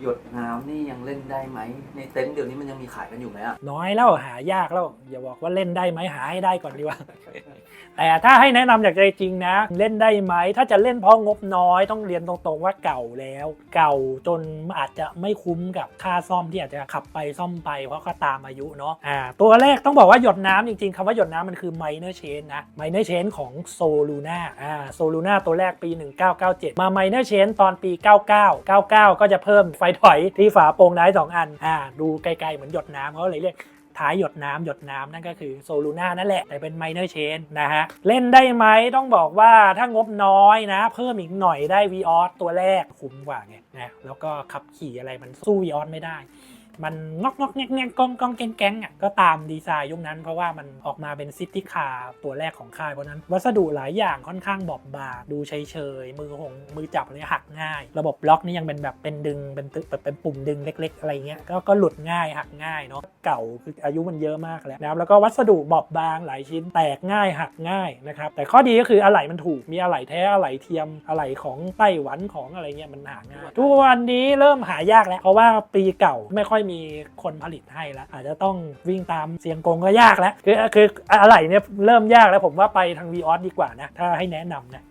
หยดน้ำนี่ยังเล่นได้ไหม ในเต็นท์เดี๋ยวนี้มันยังมีขายกันอยู่ไหมอะ น้อยแล้วหายากแล้วอย่าบอกว่าเล่นได้ไหมหาให้ได้ก่อนดีกว่า แต่ถ้าให้แนะนำจากใจจริงนะ เล่นได้ไหม ถ้าจะเล่นเพราะงบน้อยต้องเรียนตรงๆว่าเก่าแล้ว เก่าจนอาจจะไม่คุ้มกับค่าซ่อมที่อาจจะขับไปซ่อมไปเพราะก็ตามอายุเนาะอ่าตัวแรกต้องบอกว่าหยดน้ำจริงๆคำว่าหยดน้ำมันคือ minor change นะ minor change ของ Soluna อ่า Soluna ตัวแรกปี 1997 มา minor change ตอนปี 99 99 ก็จะเพิ่มไฟถอยที่ฝาโปร่งได้สองอันอ่าดูไกลๆเหมือนหยดน้ำเขาเลยเรียกท้ายหยดน้ำหยดน้ำนั่นก็คือโซลูน่านั่นแหละ แต่เป็นไมเนอร์เชนนะฮะ เล่นได้ไหมต้องบอกว่าถ้างบน้อยนะ เพิ่มอีกหน่อยได้ v ีออสตัวแรกคุ้มกว่าไงนะแล้วก็ขับขี่อะไรมันสู้ v ีออสไม่ได้ มันงอกงอกแงกแงกกองกองแกงแกงอะก็ตามดีไซน์ยุคนั้น เพราะว่ามันออกมาเป็นซิตี้คาร์ตัวแรกของค่ายเพราะนั้น วัสดุหลายอย่างค่อนข้างบอบบางดูเฉยเฉยมือหงมือจับอะไรหักง่าย ระบบบล็อกนี่ยังเป็นแบบเป็นดึงเป็นตึแบบเป็นปุ่มดึงเล็ก ๆ อะไรเงี้ยก็ก็หลุดง่ายหักง่ายเนาะเก่าคืออายุมันเยอะมากแล้วนะครับแล้วก็วัสดุบอบบางหลายชิ้นแตกง่ายหักง่ายนะครับแต่ข้อดีก็คืออะไหล่มันถูกมีอะไหล่แท้อะไหล่เทียมอะไหล่ของไต้หวันของอะไรเงี้ยมันหาง่ายทุกวันนี้เริ่มหายากแล้วเพราะว่าปีเก่าไม่ค่อยมีคนผลิตให้แล้ว อาจจะต้องวิ่งตามเสียงกงก็ยากแล้ว คือคืออะไรเนี่ยเริ่มยากแล้วผมว่าไปทาง v ีออสดีกว่านะ ถ้าให้แนะนำนะ